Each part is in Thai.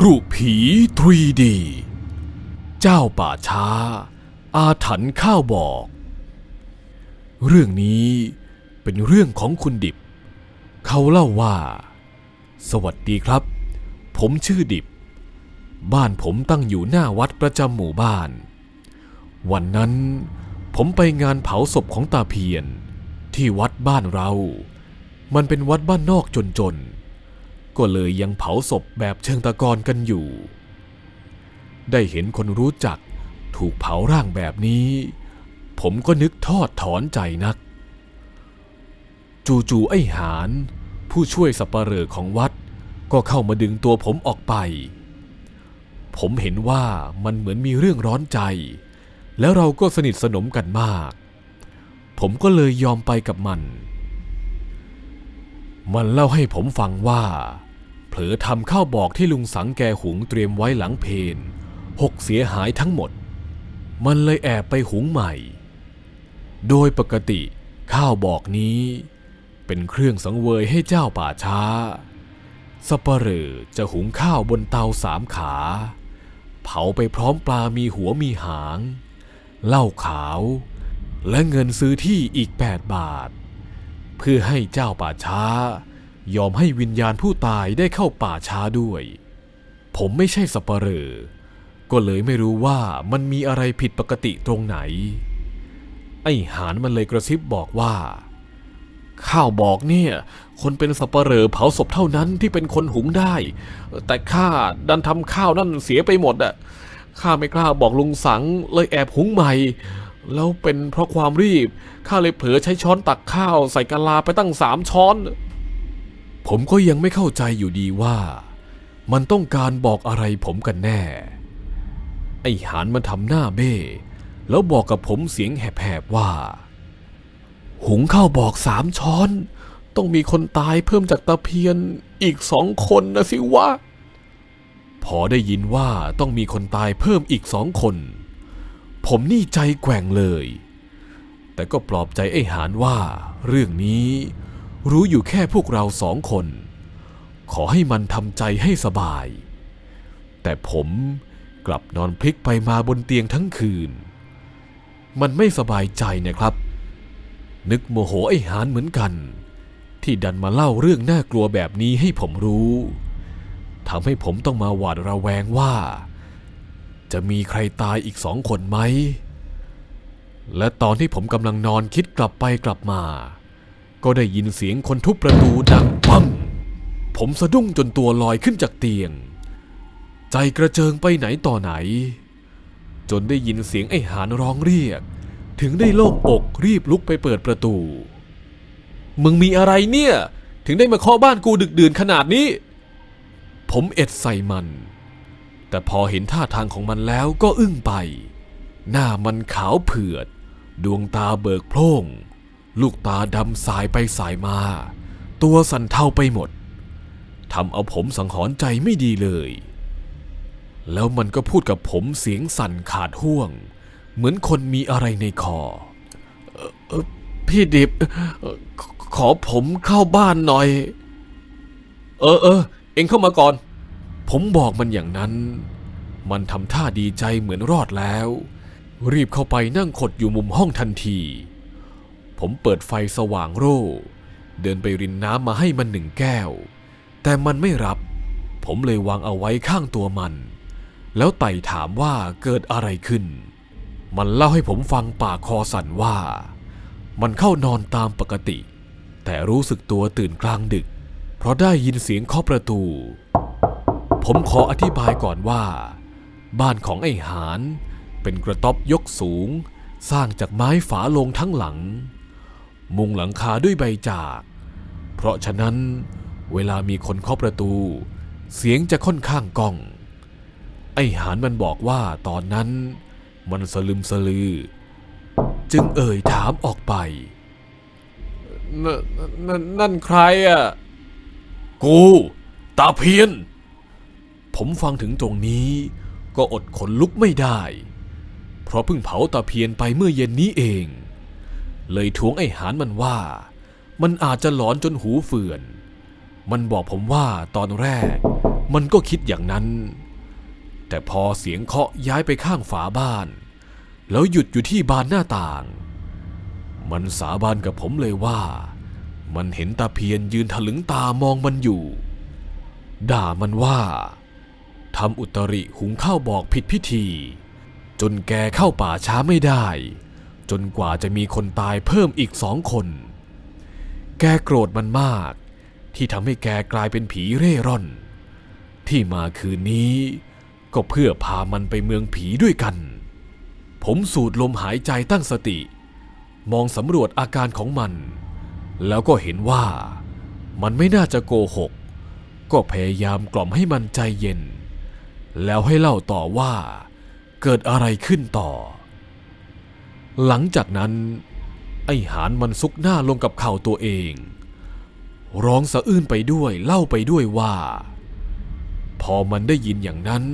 กรุผี 3D เจ้าป่าช้า อาถรรพ์ข้าวบอก เรื่องนี้เป็นเรื่องของคุณดิบ เขาเล่าว่า สวัสดีครับ ผมชื่อดิบ บ้านผมตั้งอยู่หน้าวัดประจำหมู่บ้าน วันนั้นผมไปงานเผาศพของตาเพียน ที่วัดบ้านเรา มันเป็นวัดบ้านนอกจนๆ ก็เลยยังเผาศพแบบเชิงตะกอนกันอยู่ ได้เห็นคนรู้จักถูกเผาร่างแบบนี้ ผมก็นึกทอดถอนใจนัก จู่ๆไอ้หาน ผู้ช่วยสัปเหร่อของวัด ก็เข้ามาดึงตัวผมออกไป ผมเห็นว่ามันเหมือนมีเรื่องร้อนใจ แล้วเราก็สนิทสนมกันมาก ผมก็เลยยอมไปกับมันมันเล่าให้ผมฟังว่า ผลอทำข้าวบอกที่ลุงสังแกหุงเตรียมไว้หลังเพนหกเสียหายทั้งหมด มันเลยแอบไปหุงใหม่ โดยปกติข้าวบอกนี้ เป็นเครื่องสังเวยให้เจ้าป่าช้าสปเหร่อจะหุงข้าวบนเตาสามขา เผาไปพร้อมปลามีหัวมีหาง เหล้าขาว และเงินซื้อที่อีก 8 บาท เพื่อให้เจ้าป่าช้า ยอมให้วิญญาณผู้ตายได้เข้าป่าช้าด้วย ผมไม่ใช่สปเหร่อก็เลยไม่รู้ว่ามันมีอะไรผิดปกติตรงไหน ไอ้หานมันเลยกระซิบบอกว่า ข้าวบอกเนี่ย คนเป็นสัปเหร่อเผาศพเท่านั้นที่เป็นคนหุงได้ แต่ข้าดันทำข้าวนั่นเสียไปหมดอะข้าไม่กล้าบอกลุงสังเลยแอบหุงใหม่ แล้วเป็นเพราะความรีบข้าเลยเผลอใช้ช้อนตักข้าวใส่กะลาไปตั้งสามช้อน ผมก็ยังไม่เข้าใจอยู่ดีว่า มันต้องการบอกอะไรผมกันแน่ ไอ้หานมันทำหน้าเบ้ แล้วบอกกับผมเสียงแหบๆว่า หุงข้าวบอกสามช้อน ต้องมีคนตายเพิ่มจากตะเพียนอีกสองคนนะสิวะ พอได้ยินว่าต้องมีคนตายเพิ่มอีกสองคน ผมนี่ใจแกว่งเลย แต่ก็ปลอบใจไอ้หานว่าเรื่องนี้ รู้อยู่แค่พวกเราสองคน ขอให้มันทำใจให้สบาย แต่ผมกลับนอนพลิกไปมาบนเตียงทั้งคืน มันไม่สบายใจนะครับ นึกโมโหไอ้หานเหมือนกัน ที่ดันมาเล่าเรื่องน่ากลัวแบบนี้ให้ผมรู้ทำให้ผมต้องมาหวาดระแวงว่า จะมีใครตายอีกสองคนไหม และตอนที่ผมกำลังนอนคิดกลับไปกลับมา ก็ได้ยินเสียงคนทุบประตูดังปังผมสะดุ้งจนตัวลอยขึ้นจากเตียง ใจกระเจิงไปไหนต่อไหน จนได้ยินเสียงไอ้หานร้องเรียก ถึงได้โล่งอกรีบลุกไปเปิดประตู มึงมีอะไรเนี่ย ถึงได้มาเคาะบ้านกูดึกดื่นขนาดนี้ ผมเอ็ดใส่มัน แต่พอเห็นท่าทางของมันแล้วก็อึ้งไป หน้ามันขาวเผือด ดวงตาเบิกโพร่ง ลูกตาดำสายไปสายมา ตัวสั่นเทาไปหมดทำเอาผมสังหรณ์ใจไม่ดีเลย แล้วมันก็พูดกับผมเสียงสั่นขาดห่วง เหมือนคนมีอะไรในคอพี่ดิบขขอผมเข้าบ้านหน่อย เออเออเองเข้ามาก่อน ผมบอกมันอย่างนั้น มันทำท่าดีใจเหมือนรอดแล้ว รีบเข้าไปนั่งขดอยู่มุมห้องทันที ผมเปิดไฟสว่างโร่ เดินไปรินน้ำมาให้มันหนึ่งแก้ว แต่มันไม่รับ ผมเลยวางเอาไว้ข้างตัวมัน แล้วไต่ถามว่าเกิดอะไรขึ้น มันเล่าให้ผมฟังปากคอสั่นว่า มันเข้านอนตามปกติ แต่รู้สึกตัวตื่นกลางดึก เพราะได้ยินเสียงเคาะประตู ผมขออธิบายก่อนว่า บ้านของไอ้หานเป็นกระต๊อบยกสูง สร้างจากไม้ฝาโลงทั้งหลัง มุงหลังคาด้วยใบจาก เพราะฉะนั้นเวลามีคนเคาะประตู เสียงจะค่อนข้างก้อง ไอ้หานมันบอกว่าตอนนั้นมันสลึมสลือ จึงเอ่ยถามออกไปนนนั่นใครอะ กู ตาเพียน ผมฟังถึงตรงนี้ก็อดขนลุกไม่ได้ เพราะเพิ่งเผาตาเพียนไปเมื่อเย็นนี้เอง เลยทวงไอ้หานมันว่า มันอาจจะหลอนจนหูเฟื่อน มันบอกผมว่าตอนแรก มันก็คิดอย่างนั้น แต่พอเสียงเคาะย้ายไปข้างฝาบ้าน แล้วหยุดอยู่ที่บานหน้าต่าง มันสาบานกับผมเลยว่า มันเห็นตาเพียนยืนถลึงตามองมันอยู่ ด่ามันว่าทำอุตริหุงข้าวบอกผิดพิธี จนแกเข้าป่าช้าไม่ได้ จนกว่าจะมีคนตายเพิ่มอีกสองคน แกโกรธมันมาก ที่ทำให้แกกลายเป็นผีเร่ร่อน ที่มาคืนนี้ ก็เพื่อพามันไปเมืองผีด้วยกัน ผมสูดลมหายใจตั้งสติ มองสำรวจอาการของมัน แล้วก็เห็นว่ามันไม่น่าจะโกหก ก็พยายามกล่อมให้มันใจเย็น แล้วให้เล่าต่อว่าเกิดอะไรขึ้นต่อ หลังจากนั้น ไอ้หานมันซุกหน้าลงกับเข่าตัวเอง ร้องสะอื้นไปด้วยเล่าไปด้วยว่า พอมันได้ยินอย่างนั้น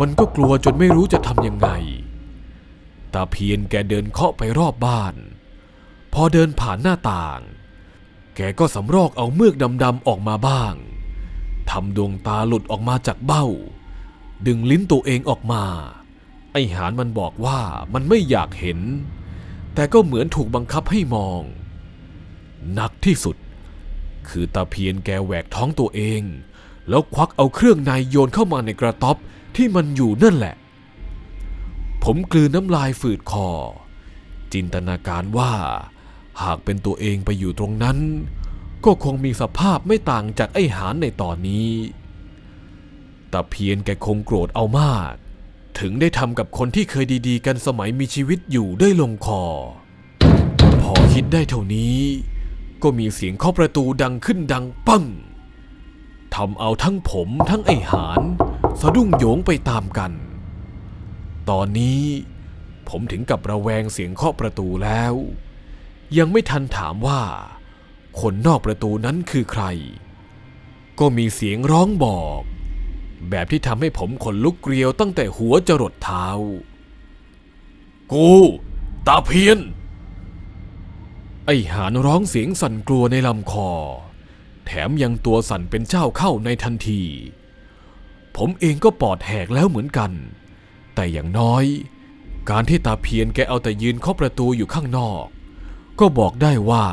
มันก็กลัวจนไม่รู้จะทำยังไงตาเพียนแกเดินเคาะไปรอบบ้าน พอเดินผ่านหน้าต่าง แกก็สำรอกเอาเมือกดำๆออกมาบ้างทำดวงตาหลุดออกมาจากเบ้า ดึงลิ้นตัวเองออกมา ไอหานมันบอกว่ามันไม่อยากเห็น แต่ก็เหมือนถูกบังคับให้มอง หนักที่สุด คือตาเพียนแกแหวกท้องตัวเอง แล้วควักเอาเครื่องในโยนเข้ามาในกระต๊อบที่มันอยู่นั่นแหละ ผมกลืนน้ำลายฝืดคอ จินตนาการว่า หากเป็นตัวเองไปอยู่ตรงนั้น ก็คงมีสภาพไม่ต่างจากไอ้หานในตอนนี้ตาเพียนแกคงโกรธเอามาก ถึงได้ทำกับคนที่เคยดีๆ กันสมัยมีชีวิตอยู่ได้ลงคอ พอคิดได้เท่านี้ ก็มีเสียงเคาะประตูดังขึ้นดังปังทำเอาทั้งผมทั้งไอหานสะดุ้งโยงไปตามกัน ตอนนี้ผมถึงกับระแวงเสียงเคาะประตูแล้ว ยังไม่ทันถามว่า คนนอกประตูนั้นคือใคร ก็มีเสียงร้องบอก แบบที่ทำให้ผมขนลุกเกลียวตั้งแต่หัวจรดเท้า กู ตาเพียน ไอหานร้องเสียงสั่นกลัวในลำคอ แถมยังตัวสั่นเป็นเจ้าเข้าในทันที ผมเองก็ปอดแหกแล้วเหมือนกัน แต่อย่างน้อย การที่ตาเพียนแกเอาแต่ยืนเคาะประตูอยู่ข้างนอก ก็บอกได้ว่า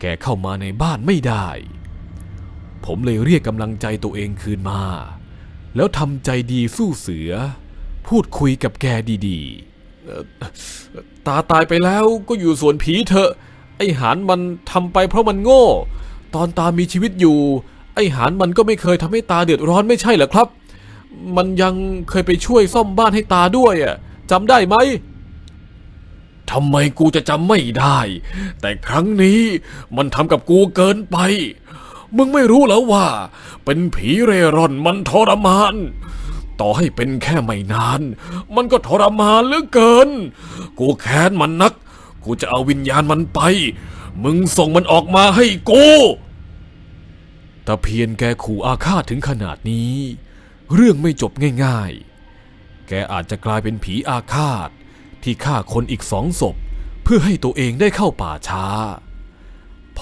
แกเข้ามาในบ้านไม่ได้ผมเลยเรียกกำลังใจตัวเองคืนมา แล้วทำใจดีสู้เสือ พูดคุยกับแกดีๆ ตาตายไปแล้วก็อยู่สวนผีเถอะ ไอหานมันทำไปเพราะมันโง่ ตอนตามีชีวิตอยู่ ไอหานมันก็ไม่เคยทำให้ตาเดือดร้อนไม่ใช่เหรอครับ มันยังเคยไปช่วยซ่อมบ้านให้ตาด้วยอะจำได้ไหมทำไมกูจะจำไม่ได้ แต่ครั้งนี้มันทำกับกูเกินไป มึงไม่รู้แล้วว่า เป็นผีเร่ร่อนมันทรมาน ต่อให้เป็นแค่ไม่นาน มันก็ทรมานเหลือเกิน กูแค้นมันนัก กูจะเอาวิญญาณมันไป มึงส่งมันออกมาให้กูตะเพียนแกขู่อาฆาตถึงขนาดนี้ เรื่องไม่จบง่ายๆ แกอาจจะกลายเป็นผีอาฆาตที่ฆ่าคนอีกสองศพ เพื่อให้ตัวเองได้เข้าป่าช้า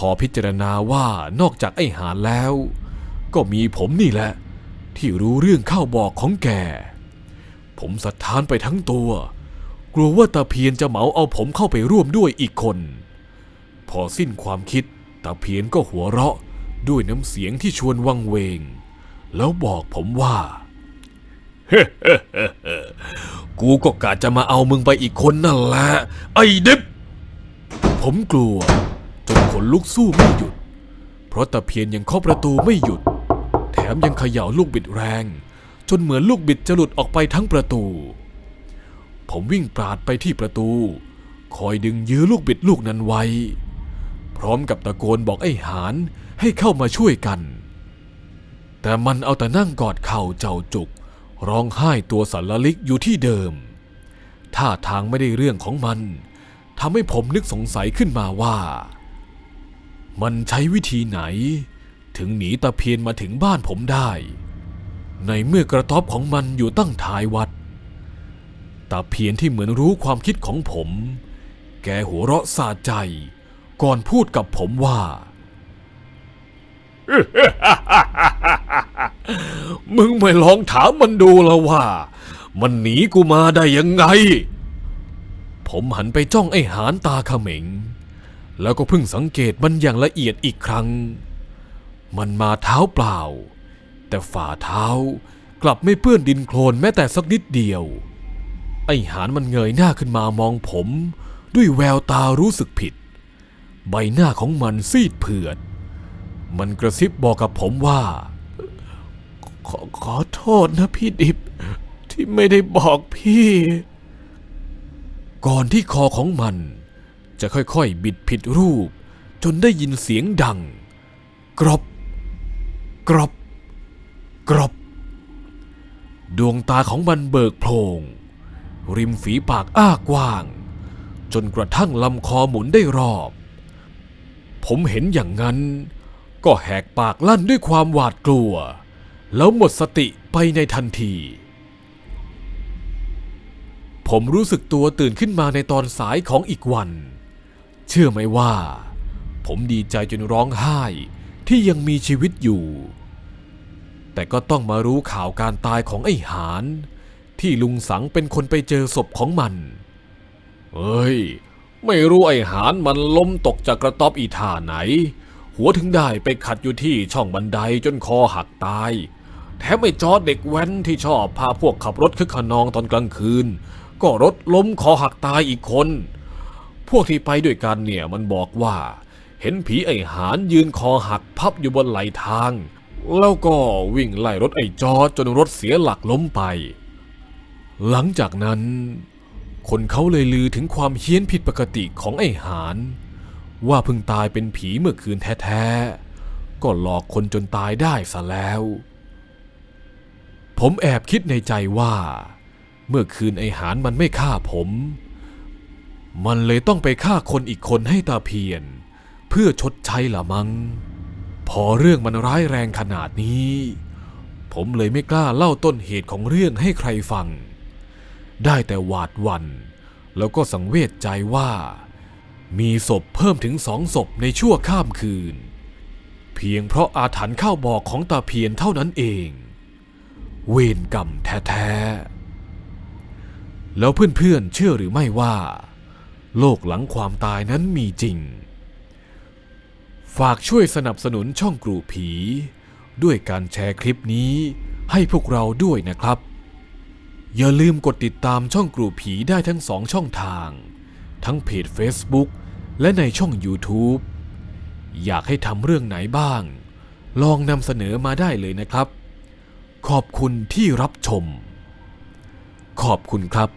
พอพิจารณาว่านอกจากไอ้หานแล้ว ก็มีผมนี่แหละ ที่รู้เรื่องเข้าบอกของแก ผมสะท้านไปทั้งตัว กลัวว่าตาเพียนจะเหมาเอาผมเข้าไปร่วมด้วยอีกคน พอสิ้นความคิดตาเพียนก็หัวเราะด้วยน้ำเสียงที่ชวนวังเวง แล้วบอกผมว่ากูก็กะจะมาเอามึงไปอีกคนนั่นแหละไอ้เด็บผมกลัว จนขนลุกสู้ไม่หยุด เพราะตะเพียนยังเคาะประตูไม่หยุด แถมยังเขย่าลูกบิดแรง จนเหมือนลูกบิดจะหลุดออกไปทั้งประตู ผมวิ่งปราดไปที่ประตู คอยดึงยื้อลูกบิดลูกนั้นไว้ พร้อมกับตะโกนบอกไอ้หานให้เข้ามาช่วยกัน แต่มันเอาแต่นั่งกอดเข่าเจ้าจุก ร้องไห้ตัวสันละลิกอยู่ที่เดิมท่าทางไม่ได้เรื่องของมันทำให้ผมนึกสงสัยขึ้นมาว่า มันใช้วิธีไหน ถึงหนีตะเพียนมาถึงบ้านผมได้ ในเมื่อกระต๊อบของมันอยู่ตั้งท้ายวัดตาเพียนที่เหมือนรู้ความคิดของผม แกหัวเราะสาใจ ก่อนพูดกับผมว่า มึงไม่ลองถามมันดูล้วว่า มันหนีกูมาได้ยังไง ผมหันไปจ้องไอ้หานตาเขม็ง แล้วก็เพิ่งสังเกตมันอย่างละเอียดอีกครั้ง มันมาเท้าเปล่า แต่ฝ่าเท้ากลับไม่เปื้อนดินโคลนแม้แต่สักนิดเดียว ไอ้หานมันเงยหน้าขึ้นมามองผม ด้วยแววตารู้สึกผิด ใบหน้าของมันซีดเผือด มันกระซิบบอกกับผมว่าขอขอโทษนะพี่ดิบ ที่ไม่ได้บอกพี่ ก่อนที่คอของมัน จะค่อยๆ บิดผิดรูป จนได้ยินเสียงดัง กรอบ กรอบ กรอบ ดวงตาของมันเบิกโพลงริมฝีปากอ้ากว้าง จนกระทั่งลำคอหมุนได้รอบ ผมเห็นอย่างนั้น ก็แหกปากลั่นด้วยความหวาดกลัว แล้วหมดสติไปในทันที ผมรู้สึกตัวตื่นขึ้นมาในตอนสายของอีกวัน เชื่อไหมว่า ผมดีใจจนร้องไห้ที่ยังมีชีวิตอยู่ แต่ก็ต้องมารู้ข่าวการตายของไอ้หาน ที่ลุงสังเป็นคนไปเจอศพของมันเฮ้ย ไม่รู้ไอ้หานมันล้มตกจากกระต๊อบอีท่าไหน หัวถึงได้ไปขัดอยู่ที่ช่องบันไดจนคอหักตายแถมไอ้จอร์ดเด็กแว้นที่ชอบพาพวกขับรถคึกขนองตอนกลางคืน ก็รถล้มคอหักตายอีกคน พวกที่ไปด้วยกันเนี่ยมันบอกว่า เห็นผีไอ้หานยืนคอหักพับอยู่บนไหลทาง แล้วก็วิ่งไล่รถไอ้จอจจนรถเสียหลักล้มไป หลังจากนั้น คนเขาเลยลือถึงความเฮี้ยนผิดปกติของไอ้หาน ว่าเพิ่งตายเป็นผีเมื่อคืนแท้ๆ ก็หลอกคนจนตายได้ซะแล้ว ผมแอบคิดในใจว่า เมื่อคืนไอ้หานมันไม่ฆ่าผม มันเลยต้องไปฆ่าคนอีกคนให้ตาเพียน เพื่อชดใช้ละมัง้งพอเรื่องมันร้ายแรงขนาดนี้ ผมเลยไม่กล้าเล่าต้นเหตุของเรื่องให้ใครฟัง ได้แต่หวาดวัน่นแล้วก็สังเวชใจว่า มีศพเพิ่มถึงสองศพในชั่วข้ามคืน เพียงเพราะอาถรรพ์เข้าบอกของตาเพียนเท่านั้นเอง เวรกรรมแท้ ๆ แล้วเพื่อนๆเชื่อหรือไม่ว่า โลกหลังความตายนั้นมีจริง ฝากช่วยสนับสนุนช่องกรูผี ด้วยการแชร์คลิปนี้ให้พวกเราด้วยนะครับ อย่าลืมกดติดตามช่องกรูผีได้ทั้งสองช่องทาง ทั้งเพจ Facebook และในช่อง YouTube อยากให้ทำเรื่องไหนบ้าง ลองนำเสนอมาได้เลยนะครับ ขอบคุณที่รับชม ขอบคุณครับ